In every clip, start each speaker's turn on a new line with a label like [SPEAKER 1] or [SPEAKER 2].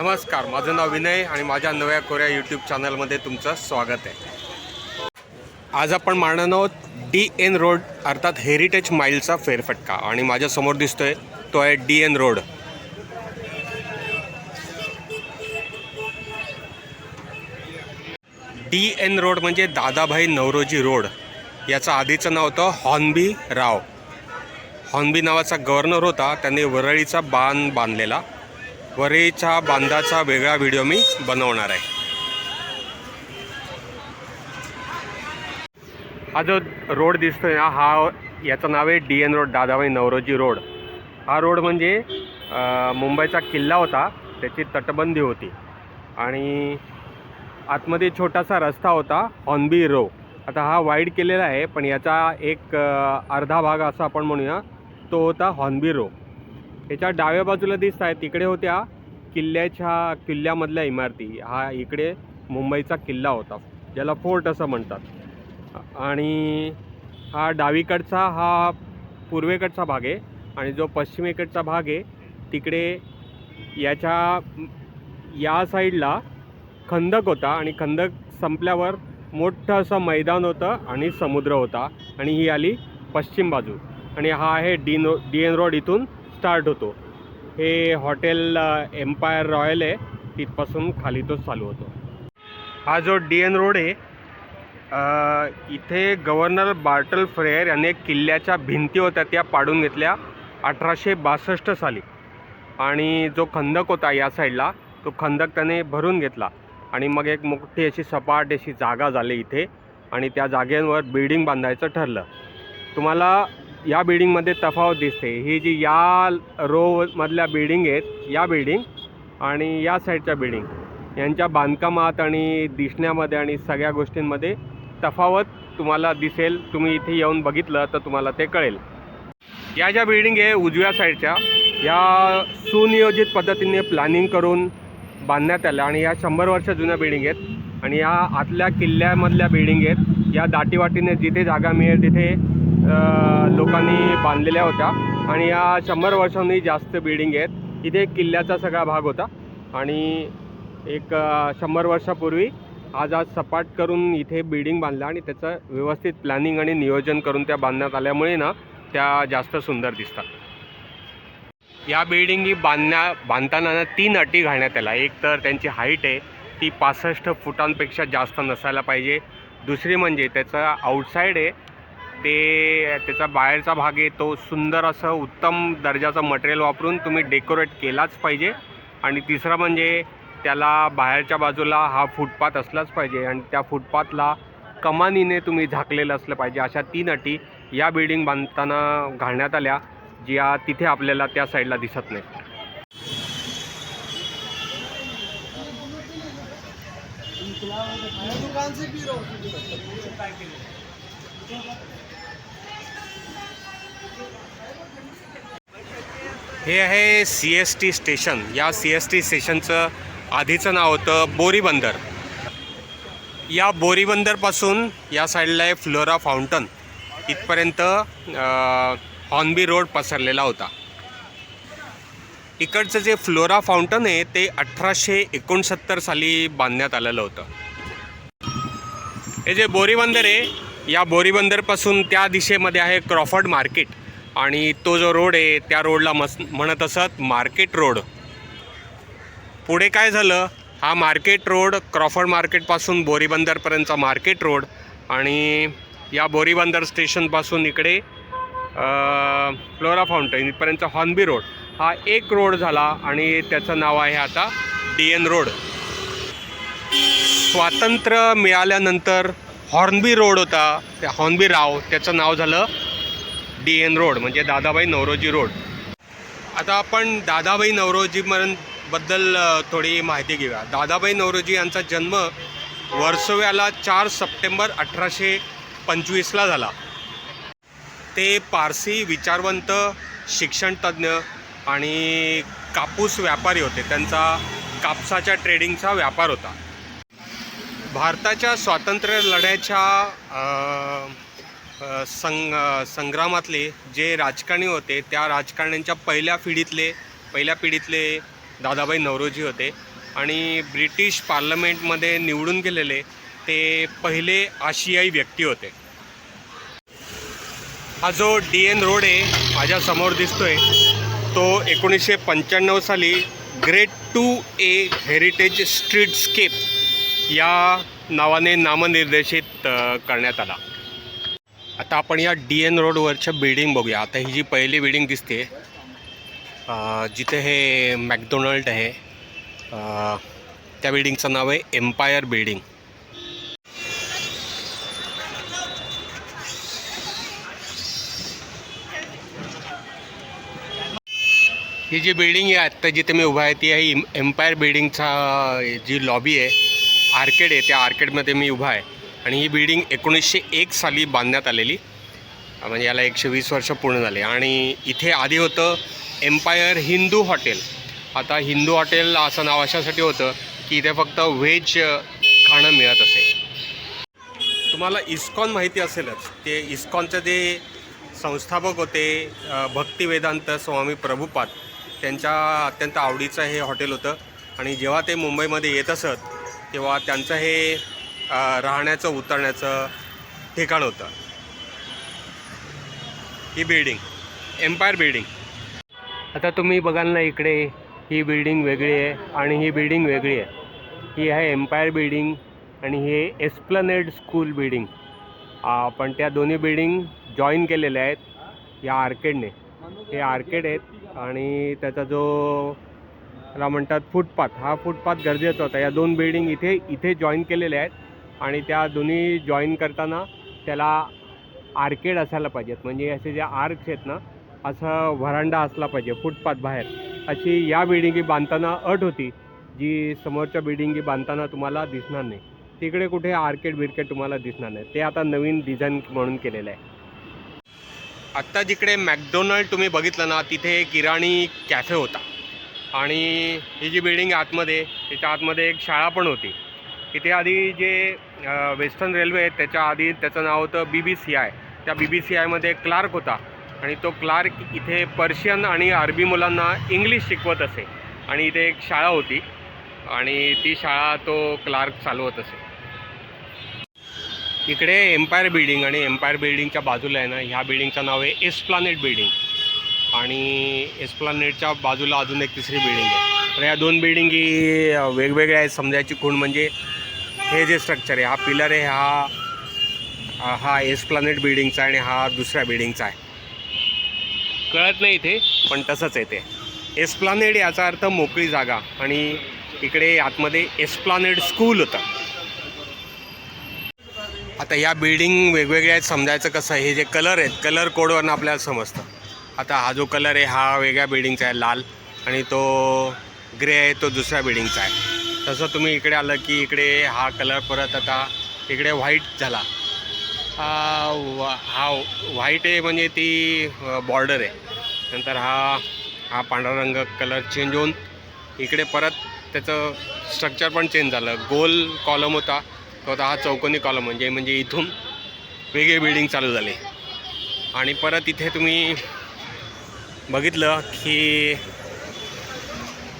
[SPEAKER 1] नमस्कार माझं नाव विनय आणि माझ्या नव्या कोऱ्या यूट्यूब चॅनलमध्ये तुमचं स्वागत आहे. आज आपण मारणार आहोत डी एन रोड अर्थात हेरिटेज माईलचा फेरफटका. आणि माझ्यासमोर दिसतोय तो आहे D N road D N road म्हणजे दादाभाई नवरोजी रोड. याचं आधीचं नाव होतं हॉर्नबी राव. हॉर्नबी नावाचा गव्हर्नर होता त्यांनी वरळीचा बांध बांधलेला. वरेच्या बांधाचा वेगळा व्हिडिओ मी बनवणार आहे. हा जो रोड दिसतोय ना हा याचं नाव आहे D N road Dadabhai Naoroji road. हा रोड म्हणजे मुंबईचा किल्ला होता त्याची तटबंदी होती. आणि आतमध्ये छोटासा रस्ता होता हॉर्नबी रो आता हा वाईड केलेला आहे पण याचा एक अर्धा भाग असा आपण म्हणूया तो होता हॉर्नबी रो याच्या डाव्या बाजूला दिसत आहे. तिकडे होत्या किल्ल्याच्या किल्ल्यामधल्या इमारती. हा इकडे मुंबईचा किल्ला होता ज्याला फोर्ट असं म्हणतात. आणि हा डावीकडचा हा पूर्वेकडचा भाग आहे आणि जो पश्चिमेकडचा भाग आहे तिकडे याच्या या साईडला खंदक होता आणि खंदक संपल्यावर मोठं असं मैदान होतं आणि समुद्र होता. आणि ही आली पश्चिम बाजू. आणि हा आहे D no D N road इथून स्टार्ट होतो. हे हॉटेल एम्पायर रॉयल आहे. तिथपासून खाली तो चालू होतो. हा जो डी एन रोड आहे uh, इथे गव्हर्नर बार्टल फ्रेयर याने किल्ल्याच्या भिंती होत्या त्या पाडून घेतल्या अठराशे बासष्ट साली. आणि जो खंदक होता या साईडला तो खंदक त्याने भरून घेतला. आणि मग एक मोठी अशी सपाट अशी जागा झाली इथे. आणि त्या जागेवर बिल्डिंग बांधायचं ठरलं. तुम्हाला या बिल्डिंगमध्ये तफावत दिसते. ही जी या रोमधल्या बिल्डिंग आहेत या बिल्डिंग आणि या साईडच्या बिल्डिंग यांच्या बांधकामात आणि दिसण्यामध्ये आणि सगळ्या गोष्टींमध्ये तफावत तुम्हाला दिसेल. तुम्ही इथे येऊन बघितलं तर तुम्हाला ते कळेल. या ज्या बिल्डिंग आहे उजव्या साईडच्या या सुनियोजित पद्धतीने प्लॅनिंग करून बांधण्यात आल्या आणि या शंभर वर्ष जुन्या बिल्डिंग आहेत आणि या आतल्या किल्ल्यामधल्या बिल्डिंग आहेत. या दाटीवाटीने जिथे जागा मिळेल तिथे लोकांनी बांधलेल्या होत्या. आणि या शंभर वर्षांनी जास्त बिल्डिंग आहेत. इथे एक किल्ल्याचा सगळा भाग होता. आणि एक शंभर वर्षापूर्वी आज आज सपाट करून इथे बिल्डिंग बांधला आणि त्याचं व्यवस्थित प्लॅनिंग आणि नियोजन करून त्या बांधण्यात आल्यामुळे ना त्या जास्त सुंदर दिसतात. या बिल्डिंगी बांधण्या बांधताना ना तीन अटी घालण्यात आल्या. एक तर त्यांची हाईट आहे. ती पासष्ट फुटांपेक्षा जास्त नसायला पाहिजे. दुसरी म्हणजे त्याचं आउटसाईड आहे. ते त्याचा बाहेरचा भाग आहे तो सुंदर असं उत्तम दर्जाचं मटेरियल वापरून तुम्ही डेकोरेट केलाच पाहिजे. आणि तिसरं म्हणजे त्याला बाहेरच्या बाजूला हा फुटपाथ असलाच पाहिजे आणि त्या फुटपाथला कमानीने तुम्ही झाकलेलं असलं पाहिजे. अशा तीन अटी या बिल्डिंग बांधताना घालण्यात आल्या ज्या तिथे आपल्याला त्या साईडला दिसत नाही
[SPEAKER 2] दुकान से हे
[SPEAKER 1] आहे सी एस टी स्टेशन या सी एस टी स्टेशनचं आधीचं नाव होतं बोरीबंदर या बोरीबंदरपासून या साईडला आहे फ्लोरा फाउंटन इथपर्यंत हॉर्नबी रोड पसरलेला होता. इकडचं जे फ्लोरा फाउंटन आहे ते अठराशे एकोणसत्तर साली बांधण्यात आलेलं होतं. हे जे बोरीबंदर आहे या बोरीबंदरपासून त्या दिशेमध्ये आहे क्रॉफर्ड मार्केट. आणि तो जो रोड आहे त्या रोडला मस म्हणत असत मार्केट रोड. पुढे काय झालं? हा मार्केट रोड क्रॉफर्ड मार्केटपासून बोरीबंदरपर्यंतचा मार्केट रोड. आणि या बोरीबंदर स्टेशनपासून इकडे फ्लोरा फाउंटन इथपर्यंत हॉर्नबी रोड. हा एक रोड झाला आणि त्याचं नाव आहे आता डी एन रोड. स्वातंत्र्य मिळाल्यानंतर हॉर्नबी रोड होता त्या हॉर्नबी राव त्याचं नाव झालं डी एन रोड म्हणजे दादाबाई नवरोजी रोड. आता आपण दादाबाई नवरोजी बद्दल थोडी माहिती घेऊया. दादाबाई नवरोजी यांचा जन्म वर्सोव्याला चार सप्टेंबर अठराशे पंचवीसला झाला. ते पारसी विचारवंत शिक्षणतज्ज्ञ आणि कापूस व्यापारी होते. त्यांचा कापसाच्या ट्रेडिंगचा व्यापार होता. भारताच्या स्वातंत्र्य लढ्याच्या संग संग्रामातले जे राजकारणी होते त्या राजकारण्यांच्या पहिल्या पिढीतले पहिल्या पिढीतले दादाबाई नवरोजी होते आणि ब्रिटिश पार्लमेंटमध्ये निवडून गेलेले ते पहिले आशियाई व्यक्ती होते. हा जो डी एन रोड आहे माझ्यासमोर दिसतोय तो एकोणीसशे पंच्याण्णव साली grade two A heritage streetscape या नावाने नामनिर्देशित करण्यात आला. आता आपण या डी एन रोडवरच्या बिल्डिंग बघूया. आता ही जी पहिली बिल्डिंग दिसते जिथे हे मॅकडोनल्ड आहे त्या बिल्डिंगचं नाव आहे एम्पायर बिल्डिंग. ही जी बिल्डिंग आहे आत्ता जिथे मी उभा आहे ती आहे एम्पायर बिल्डिंगचा जी लॉबी आहे आर्केड आहे त्या आर्केडमध्ये मी उभा आहे. आणि ही बिल्डिंग एकोणीसशे एक साली बांधण्यात आलेली. म्हणजे याला एकशे वीस वर्ष पूर्ण झाले. आणि इथे आधी होतं एम्पायर हिंदू हॉटेल आता हिंदू हॉटेल असं नाव अशासाठी होतं की इथे फक्त व्हेज खाणं मिळत असे. तुम्हाला इस्कॉन माहिती असेलच. ते इस्कॉनचे जे संस्थापक होते भक्तिवेदांत स्वामी प्रभुपाद त्यांच्या अत्यंत आवडीचं हे हॉटेल होतं. आणि जेव्हा ते मुंबईमध्ये येत असत तेव्हा त्यांचं हे राहण्याचं उतरण्याचं ठिकाण होतं. ही बिल्डिंग एम्पायर बिल्डिंग आता तुम्ही बघाल ना इकडे ही बिल्डिंग वेगळी आहे आणि ही बिल्डिंग वेगळी आहे. ही आहे एम्पायर बिल्डिंग आणि हे एस्प्लनेड स्कूल बिल्डिंग पण त्या दोन्ही बिल्डिंग जॉईन केलेल्या आहेत या आर्केडने हे आर्केड आहेत आणि त्याचा जो त्याला म्हणतात फुटपाथ. हा फुटपाथ गरजेचा होता. या दोन बिल्डिंग इथे इथे जॉईन केलेल्या आहेत. आणि त्या दोन्ही जॉईन करताना त्याला आर्केड असायला पाहिजेत. म्हणजे असे जे आर्क्स आहेत ना असं व्हरांडा असला पाहिजे फुटपाथ बाहेर. अशी या बिल्डिंगी बांधताना अट होती जी समोरच्या बिल्डिंगी बांधताना तुम्हाला दिसणार नाही. तिकडे कुठे आर्केड बिर्केड तुम्हाला दिसणार नाही. ते आता नवीन डिझाईन म्हणून केलेलं आहे. आत्ता जिकडे मॅकडोनल्ड तुम्ही बघितलं ना तिथे किराणी कॅफे होता. आणि ही जी बिल्डिंग आतमध्ये त्याच्या आतमध्ये एक शाळा पण होती. इथे आधी जे वेस्टर्न रेल्वे आहे त्याच्या आधी त्याचं नाव होतं बी बी सी आय त्या बी बी सी आयमध्ये क्लार्क होता. आणि तो क्लार्क इथे पर्शियन आणि अरबी मुलांना इंग्लिश शिकवत असे. आणि इथे एक शाळा होती. आणि ती शाळा तो क्लार्क चालवत असे. इकडे एम्पायर बिल्डिंग आणि एम्पायर बिल्डिंगच्या बाजूला आहे ना ह्या बिल्डिंगचं नाव आहे एस प्लॅनेट बिल्डिंग आणि एस्प्लानेटच्या बाजूला अजून एक तिसरी बिल्डिंग आहे. तर या दोन बिल्डिंगी वेगवेगळ्या आहेत. समजायची खूण म्हणजे हे जे स्ट्रक्चर आहे हा पिलर आहे हा हा- एस्प्लानेट बिल्डिंगचा आहे आणि हा दुसऱ्या बिल्डिंगचा आहे. कळत नाही इथे. पण तसंच आहे ते. एस्प्लानेड याचा अर्थ मोकळी जागा. आणि इकडे आतमध्ये एस्प्लानेड स्कूल होतं. आता या बिल्डिंग वेगवेगळ्या आहेत. समजायचं कसं हे जे कलर आहेत कलर कोडवरनं आपल्याला समजतं. आता हा जो कलर आहे हा वेगळ्या बिल्डिंगचा आहे लाल. आणि तो ग्रे आहे तो दुसऱ्या बिल्डिंगचा आहे. तसं तुम्ही इकडे आलं की इकडे हा कलर परत आता इकडे व्हाईट झाला. हा हा व्हाईट आहे म्हणजे ती बॉर्डर आहे. नंतर हा हा पांढरा रंग कलर चेंज होऊन इकडे परत त्याचं स्ट्रक्चर पण चेंज झालं. गोल कॉलम होता. तो आता हा चौकोनी कॉलम म्हणजे म्हणजे इथून वेगळी बिल्डिंग चालू झाली. आणि परत इथे तुम्ही बघितलं की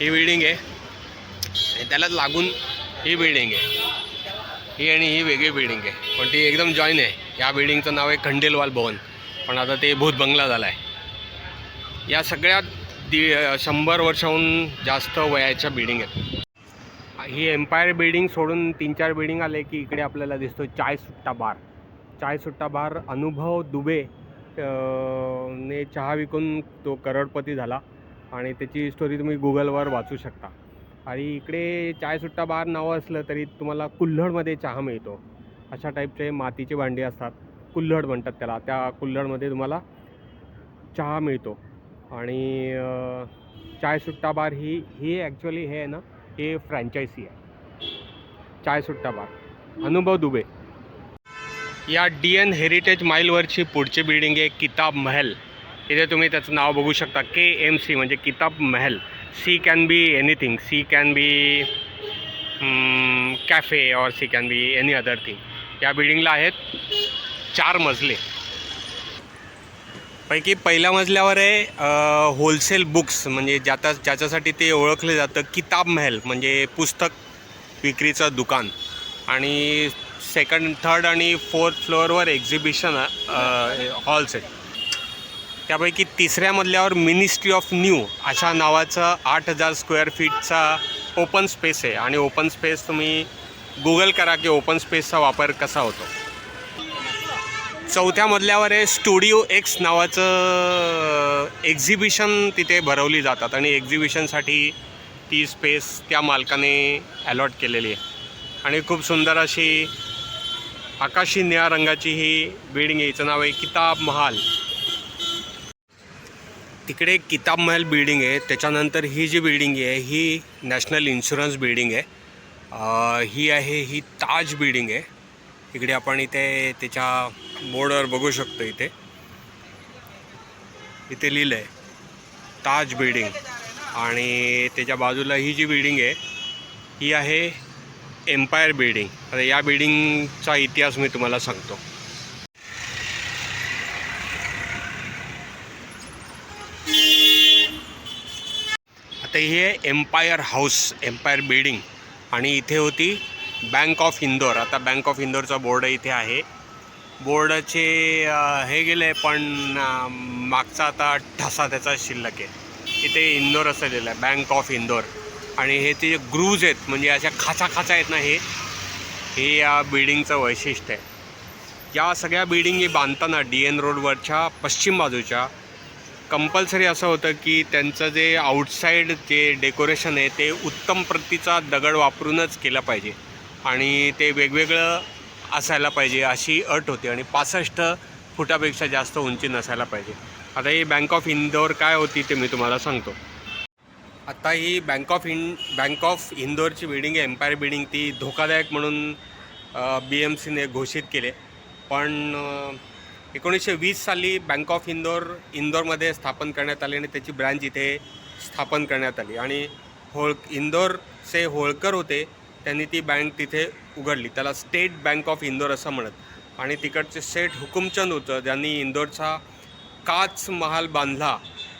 [SPEAKER 1] ही बिल्डिंग आहे. आणि त्यालाच लागून ही बिल्डिंग आहे. ही आणि ही वेगळी बिल्डिंग आहे. पण ती एकदम जॉईन आहे. या बिल्डिंगचं नाव आहे खंडेलवाल भवन. पण आता ते भूत बंगला झाला आहे या सगळ्या दि शंभर वर्षाहून जास्त वयाच्या बिल्डिंग आहेत. ही एम्पायर बिल्डिंग सोडून तीन चार बिल्डिंग आले की इकडे आपल्याला दिसतो चाय सुट्टा बार. चाय सुट्टा बार अनुभव दुबे ने चहा विकून तो करोडपती झाला आणि त्याची स्टोरी तुम्ही गुगलवर वाचू शकता. आणि इकडे चाय सुट्टा बार नावं असलं तरी तुम्हाला कुल्हडमध्ये चहा मिळतो. अशा टाईपचे मातीचे भांडी असतात. कुल्हड म्हणतात त्याला. त्या कुल्हडमध्ये तुम्हाला चहा मिळतो. आणि चायसुट्टा चाय सुट्टा बार ही ही ॲक्च्युली हे आहे ना हे फ्रँचायसी आहे. चाय सुट्टा बार. अनुभव दुबे. या डी एन हेरिटेज माईलवरची पुढची बिल्डिंग आहे किताब महल. इथे तुम्ही त्याचं नाव बघू शकता. के एम सी म्हणजे Kitab Mahal. C can be anything C can be cafe और C can be any other thing या बिल्डिंगला आहेत चार मजले. पैकी पहिल्या मजल्यावर आहे होलसेल बुक्स म्हणजे ज्याता ज्याच्यासाठी ते ओळखलं जातं किताब महल म्हणजे पुस्तक विक्रीचं दुकान. आणि सेकंड थर्ड आणि फोर्थ फ्लोअरवर एक्झिबिशन हॉल्स आहेत त्यापैकी तिसऱ्या मजल्यावर मिनिस्ट्री ऑफ न्यू अशा नावाचं आठ हजार स्क्वेअर फीटचा ओपन स्पेस आहे. आणि ओपन स्पेस तुम्ही गुगल करा की ओपन स्पेसचा वापर कसा होतो. चौथ्या मजल्यावर आहे स्टुडिओ एक्स नावाचं एक्झिबिशन तिथे भरवली जातात. आणि एक्झिबिशनसाठी ती स्पेस त्या मालकाने अलॉट केलेली आहे. आणि खूप सुंदर अशी आकाशी निळ्या रंगाची ही बिल्डिंग आहे. हिचं नाव आहे किताब महाल. तिकडे एक किताब महल बिल्डिंग आहे. त्याच्यानंतर ही जी बिल्डिंग आहे ही नॅशनल इन्शुरन्स बिल्डिंग आहे. ही आहे ही ताज बिल्डिंग आहे. इकडे आपण इथे त्याच्या बोर्डवर बघू शकतो इथे. इथे लिहिलं आहे ताज बिल्डिंग. आणि त्याच्या बाजूला ही जी बिल्डिंग आहे ही आहे एम्पायर बिल्डिंग आता या बिल्डिंगचा इतिहास मी तुम्हाला सांगतो. आता ही आहे एम्पायर हाऊस एम्पायर बिल्डिंग आणि इथे होती बँक ऑफ इंदोर आता बँक ऑफ इंदोरचा बोर्ड इथे आहे. बोर्डाचे हे गेले पण मागचा आता ठसा त्याचा शिल्लक आहे. इथे इंदोर असं लिहिलं आहे बँक ऑफ इंदोर आणि हे ते जे ग्रूज आहेत म्हणजे अशा खाचा खाचा आहेत ना हे हे या बिल्डिंगचं वैशिष्ट्य आहे. या सगळ्या बिल्डिंगी बांधताना डी एन रोडवरच्या पश्चिम बाजूच्या कंपल्सरी असं होतं की त्यांचं जे आउटसाईड जे डेकोरेशन आहे ते उत्तम प्रतीचा दगड वापरूनच केलं पाहिजे. आणि ते वेगवेगळं असायला पाहिजे अशी अट होती आणि पासष्ट फुटापेक्षा जास्त उंची नसायला पाहिजे. आता ही बँक ऑफ इंदोर काय होती ते मी तुम्हाला सांगतो. आता ही बँक ऑफ इन बँक ऑफ इंदोरची बिल्डिंग आहे एम्पायर बिल्डिंग ती धोकादायक म्हणून बी एम सीने घोषित केले. पण एकोणीसशे वीस साली बँक ऑफ इंदोर इंदोरमध्ये स्थापन करण्यात आली आणि त्याची ब्रँच इथे स्थापन करण्यात आली. आणि होळ इंदोरचे होळकर होते त्यांनी ती बँक तिथे उघडली. त्याला स्टेट बँक ऑफ इंदोर असं म्हणत. आणि तिकडचे सेठ हुकुमचंद होतं ज्यांनी इंदोरचा काच महाल बांधला.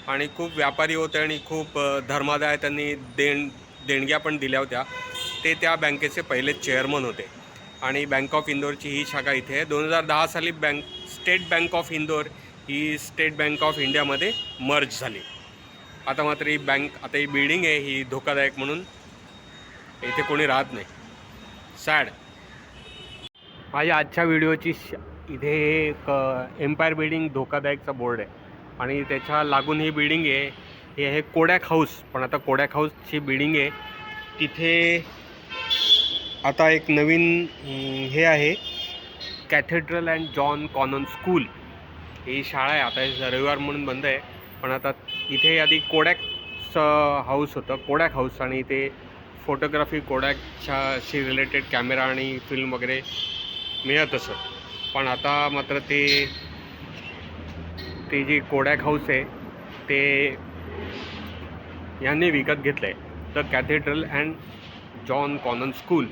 [SPEAKER 1] आणि खूप व्यापारी होते आणि खूप धर्मादाय त्यांनी देण देणग्या पण दिल्या होत्या. ते त्या बँकेचे पहिले चेअरमन होते. आणि बँक ऑफ इंदोरची ही शाखा इथे आहे. दोन हजार दहा साली bank state bank of Indore he state bank of इंडियामध्ये मर्ज झाली. आता मात्र ही बँक आता ही बिल्डिंग आहे ही धोकादायक म्हणून इथे कोणी राहत नाही. सॅड. माझ्या आजच्या व्हिडिओची श इथे एक एम्पायर बिल्डिंग धोकादायकचा बोर्ड आहे. आणि त्याच्या लागून ही बिल्डिंग आहे. हे आहे कोडॅक हाऊस. पण आता कोडॅक हाऊसची बिल्डिंग आहे. तिथे आता एक नवीन हे आहे. Cathedral and John Connon school ही शाळा आहे. आता हे रविवार म्हणून बंद आहे. पण आता इथे आधी कोडॅकचं हाऊस होतं. कोडॅक हाऊस आणि इथे फोटोग्राफी कोडॅकच्याशी रिलेटेड कॅमेरा आणि फिल्म वगैरे मिळत असत. पण आता मात्र ते ते जे कोडॅक हाऊस आहे ते यांनी विकत घेतलं आहे the cathedral and John Connon school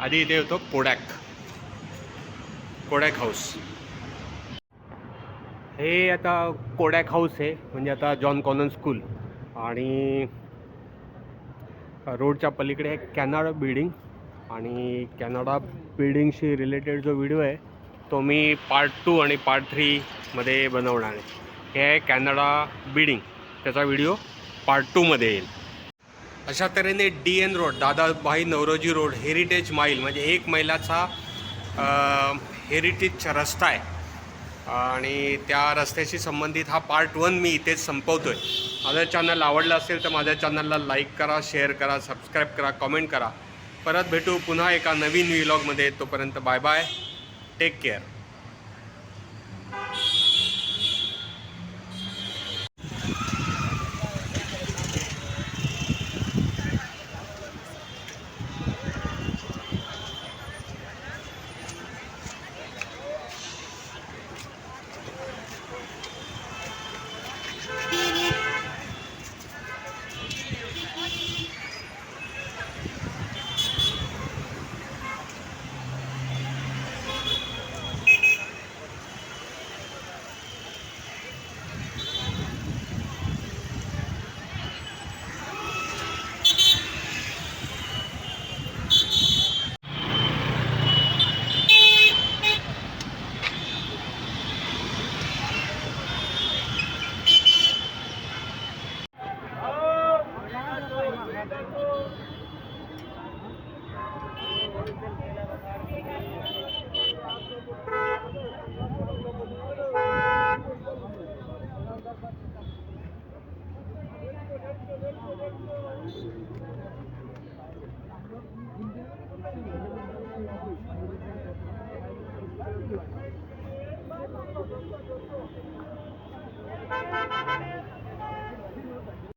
[SPEAKER 1] आधी इथे होतो कोडॅक. Kodak house. हे आता कोडॅक हाऊस आहे म्हणजे आता जॉन कॉनन स्कूल आणि रोडच्या पलीकडे कॅनडा बिल्डिंग आणि कॅनडा बिल्डिंगशी रिलेटेड जो व्हिडिओ आहे तो मी पार्ट टू आणि पार्ट थ्रीमध्ये बनवणार आहे. हे आहे कॅनडा बिडिंग. त्याचा व्हिडिओ पार्ट टूमध्ये येईल. अशा तऱ्हेने D N road Dadabhai Naoroji road heritage mile म्हणजे एक मैलाचा हेरिटेजचा रस्ता आहे. आणि त्या रस्त्याशी संबंधित हा पार्ट वन मी इथेच संपवतो आहे माझं चॅनल आवडलं असेल तर माझ्या चॅनलला लाईक करा शेअर करा सबस्क्राईब करा कमेंट करा. परत भेटू पुन्हा एका नवीन व्लॉगमध्ये तोपर्यंत बाय बाय Take care.